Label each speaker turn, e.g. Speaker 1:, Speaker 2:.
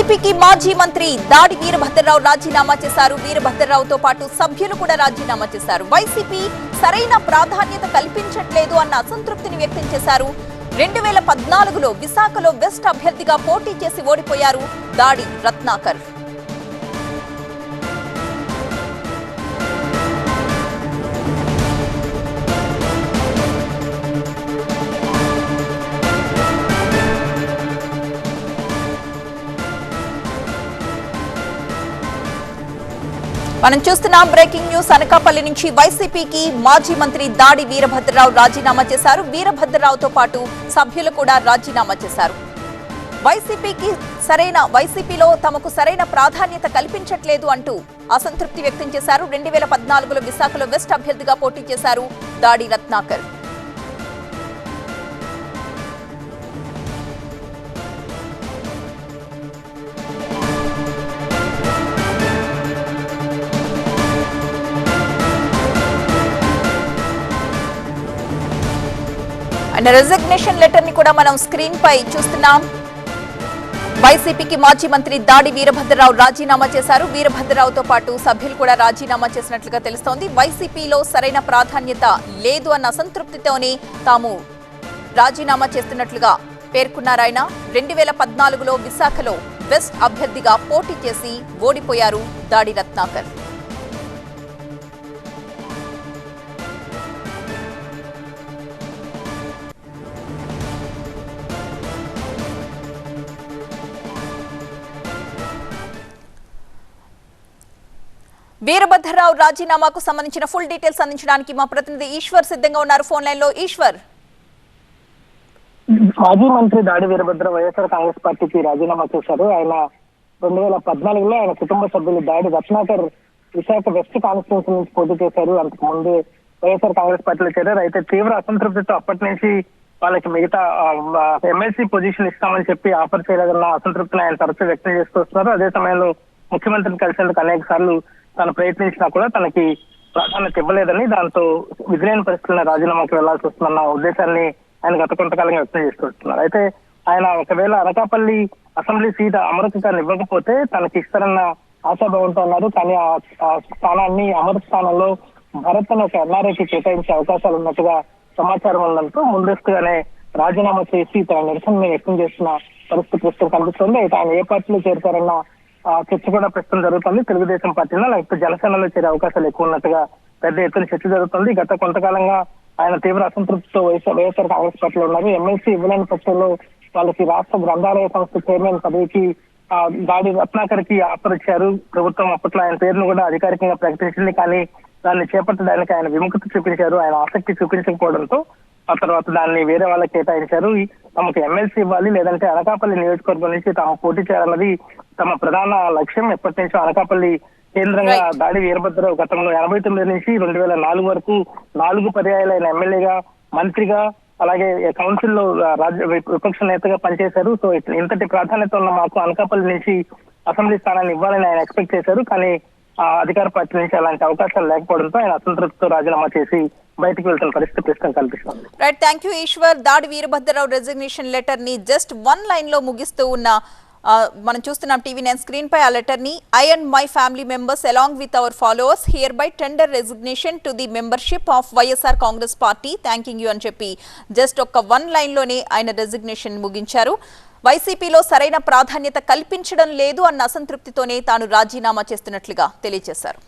Speaker 1: వైసీపీకి మాజీ మంత్రి దాడి వీరభద్రరావు రాజీనామా చేశారు. వీరభద్రరావుతో పాటు సభ్యులు కూడా రాజీనామా చేశారు. వైసీపీ సరైన ప్రాధాన్యత కల్పించట్లేదు అన్న అసంతృప్తిని వ్యక్తం చేశారు. రెండు వేల పద్నాలుగులో విశాఖలో వెస్ట్ అభ్యర్థిగా పోటీ చేసి ఓడిపోయారు దాడి రత్నాకర్. మనం చూస్తున్నాం బ్రేకింగ్ న్యూస్. అనకాపల్లి నుంచి వైసీపీకి మాజీ మంత్రి దాడి వీరభద్రరావు రాజీనామా చేశారు. వీరభద్రరావుతో పాటు సభ్యులు కూడా రాజీనామా చేశారు. వైసీపీకి సరైన వైసీపీలో తమకు సరైన ప్రాధాన్యత కల్పించట్లేదు అంటూ అసంతృప్తి వ్యక్తం చేశారు. రెండు వేల పద్నాలుగులో విశాఖలో వెస్ట్ అభ్యర్థిగా పోటీ చేశారు దాడి రత్నాకర్. అండ్ రెసిగ్నేషన్ లెటర్ని కూడా మనం స్క్రీన్ పై చూస్తున్నాం. వైసీపీకి మాజీ మంత్రి దాడి వీరభద్రరావు రాజీనామా చేశారు. వీరభద్రరావుతో పాటు సభ్యులు కూడా రాజీనామా చేసినట్లుగా తెలుస్తోంది. వైసీపీలో సరైన ప్రాధాన్యత లేదు అన్న అసంతృప్తితోనే తాము రాజీనామా చేస్తున్నట్లుగా పేర్కొన్నారు ఆయన. రెండు వేల పద్నాలుగులో విశాఖలో వెస్ట్ అభ్యర్థిగా పోటీ చేసి ఓడిపోయారు దాడి రత్నాకర్. వీరభద్రరావు రాజీనామాకు సంబంధించిన ఫుల్ డీటెయిల్స్ అందించడానికి మా ప్రతినిధి ఈశ్వర్ సిద్ధంగా ఉన్నారు. ఫోన్ లైన్లో ఈశ్వర్.
Speaker 2: మాజీ మంత్రి దాడి వీరభద్ర వైఎస్ఆర్ కాంగ్రెస్ పార్టీకి రాజీనామా చేశారు. ఆయన రెండు వేల పద్నాలుగులో ఆయన కుటుంబ సభ్యులు దాడి రత్నాకర్ విశాఖ వెస్ట్ కాన్స్టిట్యూన్సీ నుంచి పోటీ చేశారు. అంతకు ముందు వైఎస్ఆర్ కాంగ్రెస్ పార్టీలో చేరారు. అయితే తీవ్ర అసంతృప్తితో అప్పటి నుంచి వాళ్ళకి మిగతా ఎమ్మెల్సీ పొజిషన్ ఇస్తామని చెప్పి ఆఫర్ చేయలేదన్న అసంతృప్తిని ఆయన తరచూ వ్యక్తం చేస్తూ వస్తున్నారు. అదే సమయంలో ముఖ్యమంత్రిని కలిసేందుకు అనేక సార్లు తను ప్రయత్నించినా కూడా తనకి ప్రాధాన్యత ఇవ్వలేదని దాంతో విధులైన పరిస్థితుల్లో రాజీనామాకి వెళ్ళాల్సి వస్తుందన్న ఉద్దేశాన్ని ఆయన గత కొంతకాలంగా వ్యక్తం చేసుకుంటున్నారు అయితే ఆయన ఒకవేళ అనకాపల్లి అసెంబ్లీ సీట్ అమృత గారిని ఇవ్వకపోతే తనకి ఇస్తారన్న ఆశాభావంతో ఉన్నారు. కానీ ఆ స్థానాన్ని అమృత స్థానంలో భరత్ అని ఒక ఎన్ఆర్ఐకి కేటాయించే అవకాశాలు ఉన్నట్టుగా సమాచారం ఉండడంతో ముందస్తుగానే రాజీనామా చేసి తన నిరసన వ్యక్తం చేస్తున్న పరిస్థితి ప్రస్తుతం కనిపిస్తుంది. అయితే ఆయన ఏ పార్టీలో చేరుతారన్న చర్చ కూడా ప్రస్తుతం జరుగుతుంది. తెలుగుదేశం పార్టీలో లేకపోతే జనసేనలో చేరే అవకాశాలు ఎక్కువ ఉన్నట్టుగా పెద్ద ఎత్తున చర్చ జరుగుతుంది. గత కొంతకాలంగా ఆయన తీవ్ర అసంతృప్తితో వైఎస్ఆర్ వైఎస్ఆర్ కాంగ్రెస్ పార్టీలో ఉన్నారు. ఎమ్మెల్సీ ఇవ్వలేని పక్షంలో వాళ్ళకి రాష్ట్ర గ్రంథాలయ సంస్థ చైర్మన్ పదవికి ఆ, దాడి రత్నాకర్కి ఆఫర్ ఇచ్చారు. ప్రభుత్వం అప్పట్లో ఆయన పేరును కూడా అధికారికంగా ప్రకటించింది. కానీ దాన్ని చేపట్టడానికి ఆయన విముఖత చూపించారు. ఆయన ఆసక్తి చూపించకపోవడంతో ఆ తర్వాత దాన్ని వేరే వాళ్ళకి కేటాయించారు. తమకు ఎమ్మెల్సీ ఇవ్వాలి లేదంటే అనకాపల్లి నియోజకవర్గం నుంచి తాము పోటీ చేయాలన్నది తమ ప్రధాన లక్ష్యం ఎప్పటి నుంచో అనకాపల్లి కేంద్రంగా. దాడి వీరభద్రరావు గతంలో ఎనభై తొమ్మిది నుంచి రెండు వేల నాలుగు వరకు నాలుగు పర్యాయాలైన ఎమ్మెల్యేగా మంత్రిగా అలాగే కౌన్సిల్లో రాజ్య విప- విపక్ష నేతగా పనిచేశారు. సో ఇంతటి ప్రాధాన్యత ఉన్న మాకు అనకాపల్లి నుంచి అసెంబ్లీ స్థానాన్ని ఇవ్వాలని ఆయన ఎక్స్పెక్ట్ చేశారు. కానీ ఆ అధికార పార్టీ నుంచి అలాంటి అవకాశాలు లేకపోవడంతో ఆయన అసంతృప్తితో రాజీనామా చేసి బయటకు వెళ్తున్న పరిస్థితి ప్రస్తుతం కల్పిస్తుంది
Speaker 1: right thank you Eshwar Dadi Veerabhadra Rao resignation లెటర్ని జస్ట్ వన్ లైన్లో ముగిస్తూ ఉన్న మనం చూస్తున్నాం టీవీ నైన్ స్క్రీన్ పై ఆ లెటర్ని I and my family members along with our followers here by tender resignation to the membership of YSR Congress party thanking you అని చెప్పి జస్ట్ ఒక్క వన్ లైన్లోనే ఆయన రెసిగ్నేషన్ ముగించారు. వైసీపీలో సరైన ప్రాధాన్యత కల్పించడం లేదు అన్న అసంతృప్తితోనే తాను రాజీనామా చేస్తున్నట్లుగా తెలియజేశారు.